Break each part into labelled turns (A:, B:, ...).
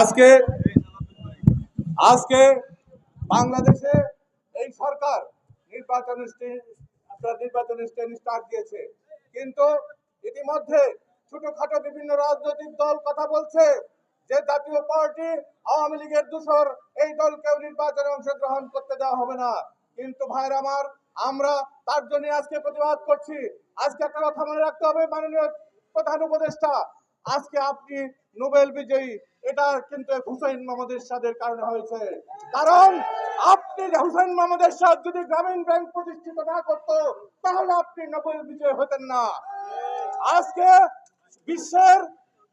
A: আজকে আজকে বাংলাদেশে এই সরকার কিন্তু ইতিমধ্যে ছোটখাটো বিভিন্ন রাজনৈতিক দল কথা বলছে যে জাতীয় পার্টি আওয়ামী লীগের দূষর, এই দলকেও নির্বাচনে অংশগ্রহণ করতে দেওয়া হবে না। কিন্তু ভাইর আমার, আমরা তার জন্য আজকে প্রতিবাদ করছি। আজকে একটা কথা মনে রাখতে হবে মাননীয় প্রধান উপদেষ্টা। আজকে আপনি নোবেল বিজয়ী, এটা কিন্তু হুসাইন মোহাম্মদ এরশাদের কারণে হয়েছে। কারণ আপনি হুসাইন মোহাম্মদ এরশাদ যদি গ্রামীণ ব্যাংক প্রতিষ্ঠিত না করতো, তাহলে আপনি নোবেল বিজয়ী হতেন না। আজকে বিশ্বের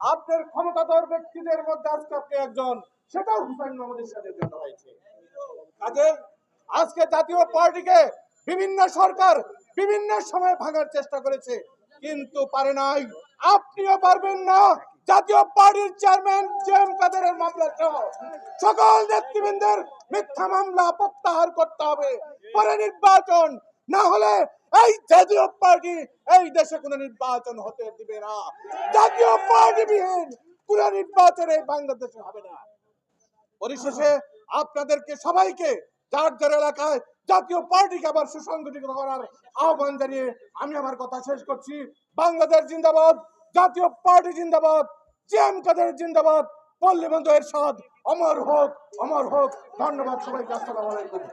A: আপনার ক্ষমতাধর ব্যক্তিদের মধ্যে আজকে আপনি একজন, সেটাও হুসাইন মোহাম্মদ এরশাদের জন্য হয়েছে। কাজে আজকে জাতীয় পার্টিকে বিভিন্ন সরকার বিভিন্ন সময় ভাঙার চেষ্টা করেছে। কিন্তু পারে নাই। আপনিও পারবেন না। জাতীয় পার্টির চেয়ারম্যান জেম কাদেরের মামলা সহ সকল নেতৃবৃন্দের মিথ্যা মামলা প্রত্যাহার করতে হবে। পরে নির্বাচন না হলে এই জাতীয় পার্টি এই দেশে কোনো নির্বাচন হতে দিবে না। জাতীয় পার্টি বিহীন কোনো নির্বাচন এই বাংলাদেশে হবে না। পরিশেষে আপনাদেরকে সবাইকে যার এলাকায় জাতীয় পার্টিকে আবার সুসংগঠিত করার আহ্বান জানিয়ে আমি আমার কথা শেষ করছি। বাংলাদেশ জিন্দাবাদ, জাতীয় পার্টি জিন্দাবাদ, জিএম কাদের জিন্দাবাদ, পল্লী বন্ধু এর সাদ অমর হোক অমর হোক। ধন্যবাদ সবাইকে, আসসালামু আলাইকুম।